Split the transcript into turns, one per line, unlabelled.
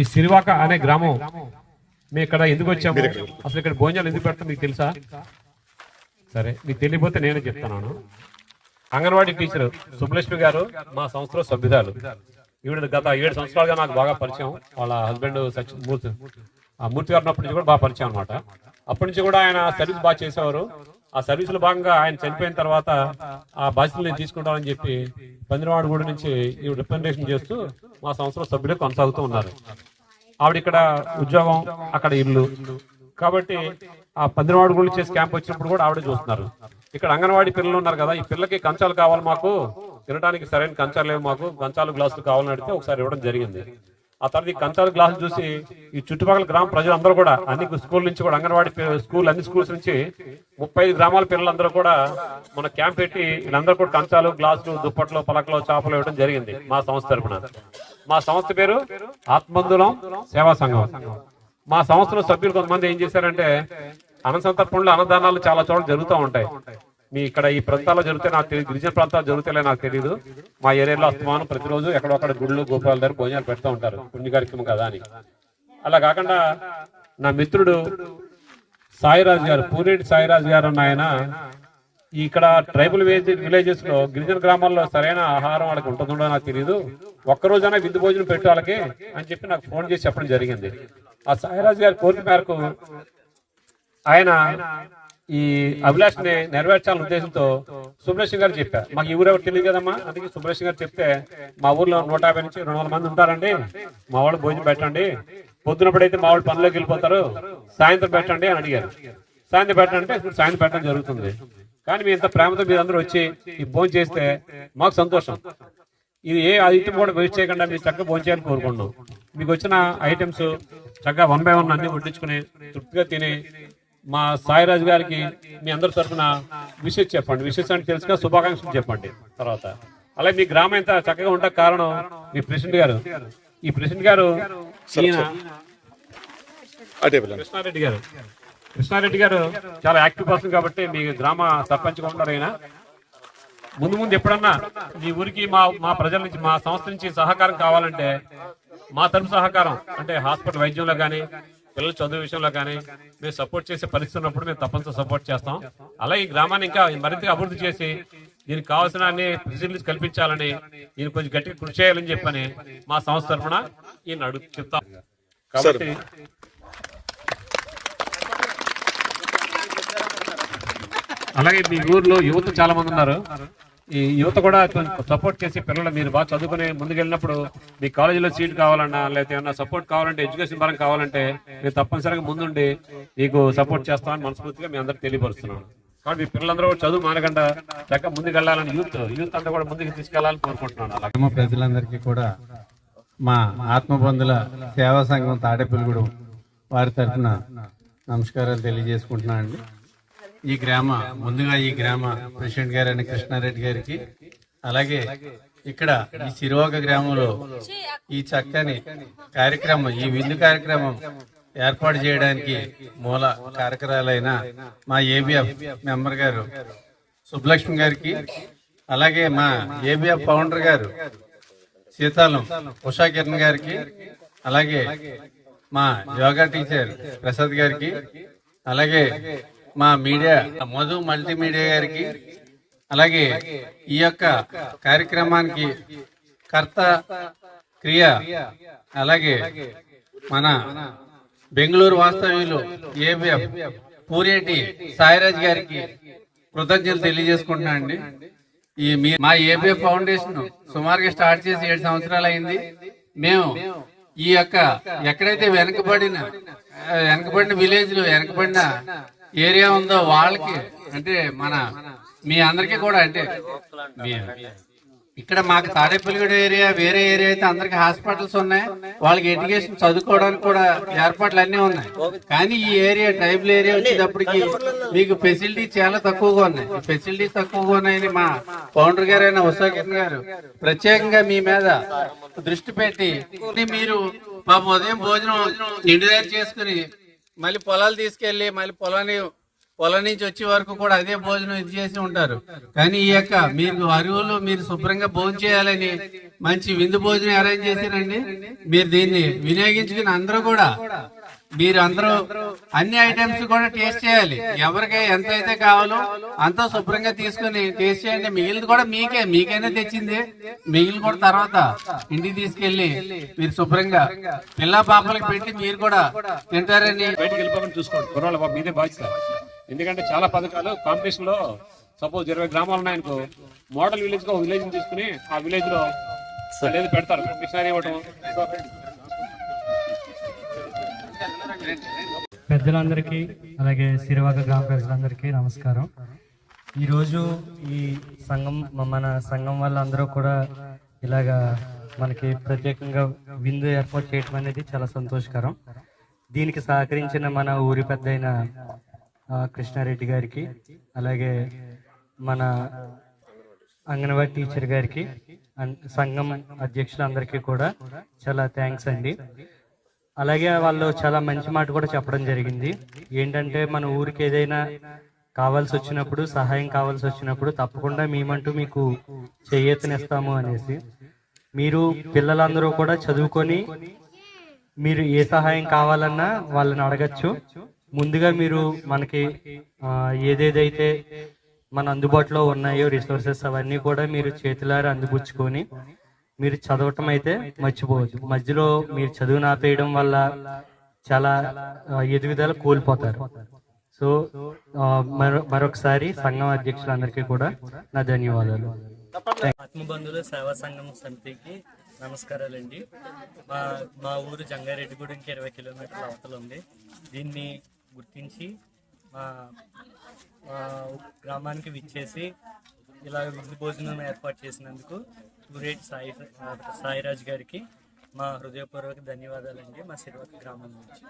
ఈ సిరివాక అనే గ్రామం మేము ఇక్కడ ఎందుకు వచ్చాము? అసలు ఇక్కడ భోజనాలు ఎందుకు పెడతాం మీకు తెలుసా? సరే మీకు తెలియకపోతే నేనే చెప్తున్నాను. అంగన్వాడీ టీచర్ సుబ్బలక్ష్మి గారు మా సంస్థలో సభ్యురాలు. ఈవిడ గత ఏడు సంవత్సరాలుగా నాకు బాగా పరిచయం. వాళ్ళ హస్బెండ్ సచి మూర్తి ఆ మూర్తి గారు ఉన్నప్పటి నుంచి కూడా బాగా పరిచయం అనమాట అప్పటి నుంచి కూడా ఆయన సర్వీస్ బాగా చేసేవారు. ఆ సర్వీస్లో భాగంగా ఆయన చనిపోయిన తర్వాత ఆ బాధ్యతలు నేను తీసుకుంటానని చెప్పి పందిరవాడగూడ నుంచి ఈ రిప్రజెంటేషన్ చేస్తూ మా సంవత్సరం సభ్యులు కొనసాగుతూ ఉన్నారు. ఆవిడ ఇక్కడ ఉద్యోగం అక్కడ ఇల్లు. కాబట్టి ఆ పందిరవాడు గుడి చేసి క్యాంప్ వచ్చినప్పుడు కూడా ఆవిడ చూస్తున్నారు. ఇక్కడ అంగన్వాడీ పిల్లలు ఉన్నారు కదా ఈ పిల్లలకి కంచాలు కావాలి మాకు తినడానికి సరైన కంచాలు లేవు మాకు కంచాలు గ్లాసులు కావాలని అడిగితే ఒకసారి ఇవ్వడం జరిగింది. ఆ తర్వాత ఈ కంచాలు గ్లాసులు చూసి ఈ చుట్టుపక్కల గ్రామ ప్రజలందరూ కూడా అన్ని స్కూల్ నుంచి కూడా అంగన్వాడీ స్కూల్ అన్ని స్కూల్స్ నుంచి ముప్పై ఐదు గ్రామాల పిల్లలందరూ కూడా మన క్యాంప్ పెట్టి వీళ్ళందరూ కూడా కంచాలు గ్లాసులు దుప్పట్లు పలకలు చేపలు ఇవ్వడం జరిగింది మా సంస్థ తరపున. మా సంస్థ పేరు ఆత్మందులం సేవా సంఘం. మా సంస్థలో సభ్యులు కొంతమంది ఏం చేశారంటే అన్నసంతర్పణలు అన్నదానాలు చాలా చోట్ల జరుగుతూ ఉంటాయి. మీ ఇక్కడ ఈ ప్రాంతాల్లో జరిగితే నాకు తెలియదు గిరిజన ప్రాంతాలు జరుగుతాయో నాకు తెలియదు మా ఏరియాలో అస్తమానం ప్రతిరోజు ఎక్కడొక్కడ గుళ్ళు గోపాల దగ్గర భోజనాలు పెడతా ఉంటారు. పుణ్య కార్యక్రమం కదా అని. అలా కాకుండా నా మిత్రుడు సాయిరాజు గారు పూరేటి సాయిరాజు గారు అన్న ఆయన ఇక్కడ ట్రైబల్ విలేజెస్లో గిరిజన గ్రామాల్లో సరైన ఆహారం వాళ్ళకి ఉంటుందో నాకు తెలియదు ఒక్క రోజైనా విందు భోజనం పెట్టు వాళ్ళకి అని చెప్పి నాకు ఫోన్ చేసి చెప్పడం జరిగింది. ఆ సాయిరాజు గారి కోరిక మేరకు ఆయన ఈ అభిలాష్ని నెరవేర్చాలనే ఉద్దేశంతో సుబ్రహ్మణ్యం గారు చెప్పారు. మాకు ఈ ఊరు తెలియదు కదమ్మా? అందుకే సుబ్రహ్మణ్యం గారు చెప్తే మా ఊర్లో నూట యాభై నుంచి రెండు వందల మంది ఉంటారండి. మా వాళ్ళు భోజనం పెట్టండి. పొద్దునప్పుడైతే మా వాళ్ళు పనిలోకి వెళ్ళిపోతారు. సాయంత్రం పెట్టండి అని అడిగారు. సాయంత్రం పెట్టండి ఇప్పుడు సాయంత్రం పెట్టడం జరుగుతుంది. కానీ మీ ఇంత ప్రేమతో మీరు అందరూ వచ్చి ఈ భోజనం చేస్తే మాకు సంతోషం. ఇది ఏ ఐటమ్ కూడా వేస్ట్ చేయకుండా మీరు చక్కగా భోజనం చేయాలని కోరుకుంటున్నాం. మీకు వచ్చిన ఐటమ్స్ చక్కగా వన్ బై వన్ అన్ని వడ్డించుకుని తృప్తిగా తిని మా సాయిరాజు గారికి మీ అందరి తరఫున విషెస్ చెప్పండి. విషెస్ అంటే తెలుసుగా శుభాకాంక్షలు చెప్పండి తర్వాత. అలాగే మీ గ్రామం ఎంత చక్కగా ఉండక కారణం మీ ప్రెసిడెంట్ గారు. ఈ ప్రెసిడెంట్ గారు కృష్ణారెడ్డి గారు. కృష్ణారెడ్డి గారు చాలా యాక్టివ్ పర్సన్ కాబట్టి మీ గ్రామ సర్పంచ్గా ఉంటారు ఆయన ముందు ముందు ఎప్పుడన్నా మీ ఊరికి మా మా ప్రజల నుంచి మా సంస్థ నుంచి సహకారం కావాలంటే మా తరపు సహకారం అంటే హాస్పిటల్ వైద్యంలో కానీ పిల్లల చదువు విషయంలో కానీ మేము సపోర్ట్ చేసే పరిస్థితి ఉన్నప్పుడు మేము తప్పనిసరి సపోర్ట్ చేస్తాం. అలాగే ఈ గ్రామాన్ని ఇంకా మరింతగా అభివృద్ధి చేసి దీనికి కావాల్సిన అన్ని ఫెసిలిటీస్ కల్పించాలని దీన్ని కొంచెం గట్టిగా కృషి చేయాలని చెప్పని మా సంస్థ తరఫున ఈయన అడుగు చెప్తాం. కాబట్టి అలాగే మీ ఊర్లో యువత చాలా మంది ఉన్నారు. ఈ యువత కూడా సపోర్ట్ చేసి పిల్లలు మీరు బాగా చదువుకుని ముందుకెళ్ళినప్పుడు మీ కాలేజీలో సీట్ కావాలన్నా లేకపోతే ఏమన్నా సపోర్ట్ కావాలంటే ఎడ్యుకేషన్ పరంగా కావాలంటే మీరు తప్పనిసరిగా ముందుండి మీకు సపోర్ట్ చేస్తామని మనస్ఫూర్తిగా మీ అందరికి తెలియపరుస్తున్నాను. కాబట్టి మీ పిల్లలందరూ కూడా చదువు మానకుండా చక్కగా ముందుకెళ్ళాలని యూత్ యూత్ అంతా కూడా ముందుకు తీసుకెళ్ళాలని కోరుకుంటున్నాను. అలాగే.
ప్రజలందరికీ కూడా మా ఆత్మబంధుల సేవా సంఘం తాడేపల్లిగూడెం వారి తరఫున నమస్కారాలు తెలియజేసుకుంటున్నాను అండి ఈ గ్రామ ముందుగా ఈ గ్రామ ప్రెసిడెంట్ గారు అని కృష్ణారెడ్డి గారికి అలాగే ఇక్కడ ఈ సిరువాక గ్రామంలో ఈ చక్కని కార్యక్రమం ఈ విందు కార్యక్రమం ఏర్పాటు చేయడానికి మూల కార్యక్రమాలైన మా ఏబిఎఫ్ మెంబర్ గారు సుబ్బలక్ష్మి గారికి అలాగే మా ఏబిఎఫ్ ఫౌండర్ గారు సీతాలం ఉషా కిరణ్ గారికి అలాగే మా యోగా టీచర్ ప్రసాద్ గారికి అలాగే మా మీడియా మధు మల్టీమీడియా గారికి అలాగే ఈ యొక్క కార్యక్రమానికి కర్త క్రియ అలాగే మన బెంగళూరు వాస్తవ్యులు ఏబిఎఫ్ పూరేటి సాయిరాజ్ గారికి కృతజ్ఞతలు తెలియజేసుకుంటున్నా అండి. ఈ మీ మా ఏబిఎఫ్ ఫౌండేషన్ సుమారుగా స్టార్ట్ చేసి ఏడు సంవత్సరాలు అయింది. మేము ఈ యొక్క ఎక్కడైతే వెనకబడిన వెనకబడిన విలేజ్లు వెనకబడిన ఏరియా ఉందో వాళ్ళకి అంటే మన మీ అందరికీ కూడా అంటే ఇక్కడ మాకు తాడేపల్లిగూడ ఏరియా వేరే ఏరియా అయితే అందరికి హాస్పిటల్స్ ఉన్నాయి. వాళ్ళకి ఎడ్యుకేషన్ చదువుకోవడానికి కూడా ఏర్పాట్లు అన్నీ ఉన్నాయి. కానీ ఈ ఏరియా ట్రైబల్ ఏరియా వచ్చేటప్పటికి మీకు ఫెసిలిటీ చాలా తక్కువగా ఉన్నాయి. ఫెసిలిటీస్ ఫెసిలిటీ తక్కువగా ఉన్నాయని మా ఫౌండర్ గారైన అయిన ఉషాకిరణ్ గారు ప్రత్యేకంగా మీ మీద దృష్టి పెట్టి మీరు పాపం ఉదయం భోజనం ఇంటి దగ్గర చేసుకుని మళ్ళీ పొలాలు తీసుకెళ్ళి మళ్ళీ పొలాన్ని పొలం నుంచి వచ్చే వరకు కూడా అదే భోజనం ఇది చేసి ఉంటారు. కానీ ఈ యొక్క మీరు అరువులు మీరు శుభ్రంగా భోజనం చేయాలని మంచి విందు భోజనం అరేంజ్ చేశారండి. మీరు దీన్ని వినియోగించుకుని అందరూ కూడా మీరు అందరూ అన్ని ఐటమ్స్ కూడా టేస్ట్ చేయాలి. ఎవరికి ఎంత అయితే కావాలో అంతా శుభ్రంగా తీసుకుని టేస్ట్ చేయండి. మిగిలింది కూడా మీకే మీకైనా తెచ్చింది. మిగిలిన కూడా తర్వాత ఇంటికి తీసుకెళ్ళి మీరు శుభ్రంగా పిల్ల పాపలకి పెట్టి మీరు కూడా తింటారని
బయటికి వెళ్ళిపోకుండా చూసుకోండి. కుర్రాళ్ళ బాబు మీదే బాధ్యత. ఎందుకంటే చాలా పథకాలు కాంపిటీషన్లో సపోజ్ ఇరవై గ్రామాలు ఉన్నాయనుకో మోడల్ విలేజ్గా ఒక విలేజ్ తీసుకుని ఆ విలేజ్లో పెడతారు. మిషనరీ ఇవ్వటం
పెద్దలందరికీ అలాగే సిరివాక గ్రామ ప్రజలందరికీ నమస్కారం. ఈరోజు ఈ సంఘం మన సంఘం వాళ్ళందరూ కూడా ఇలాగా మనకి ప్రత్యేకంగా విందు ఏర్పాటు చేయటం అనేది చాలా సంతోషకరం. దీనికి సహకరించిన మన ఊరి పెద్ద అయిన కృష్ణారెడ్డి గారికి అలాగే మన అంగన్వాడీ టీచర్ గారికి సంఘం అధ్యక్షులందరికీ కూడా చాలా థ్యాంక్స్ అండి. అలాగే వాళ్ళు చాలా మంచి మాట కూడా చెప్పడం జరిగింది. ఏంటంటే మన ఊరికి ఏదైనా కావాల్సి వచ్చినప్పుడు సహాయం కావాల్సి వచ్చినప్పుడు తప్పకుండా మేమంటూ మీకు చేయూతనిస్తాము అనేసి. మీరు పిల్లలందరూ కూడా చదువుకొని మీరు ఏ సహాయం కావాలన్నా వాళ్ళని అడగచ్చు. ముందుగా మీరు మనకి ఏదేదైతే మన అందుబాటులో ఉన్నాయో రిసోర్సెస్ అవన్నీ కూడా మీరు చేతులారా అందిపుచ్చుకొని మీరు చదవటం అయితే మర్చిపోవచ్చు. మధ్యలో మీరు చదువు నాపేయడం వల్ల చాలా ఎదుగుదల కోల్పోతారు. సో మరో మరొకసారి సంఘం అధ్యక్షులందరికీ కూడా నా ధన్యవాదాలు.
ఆత్మబంధువుల సేవా సంఘం సమితికి నమస్కారాలండి. మా మా ఊరు జంగారెడ్డిగూడెంకి ఇరవై కిలోమీటర్ల అవతల ఉంది. దీన్ని గుర్తించి మా గ్రామానికి విచ్చేసి ఇలా వృద్ధి భోజనం ఏర్పాటు చేసినందుకు గురేట్ సాయి సాయిరాజ్ గారికి మా హృదయపూర్వక ధన్యవాదాలండి. మా సిరివక గ్రామం నుంచి.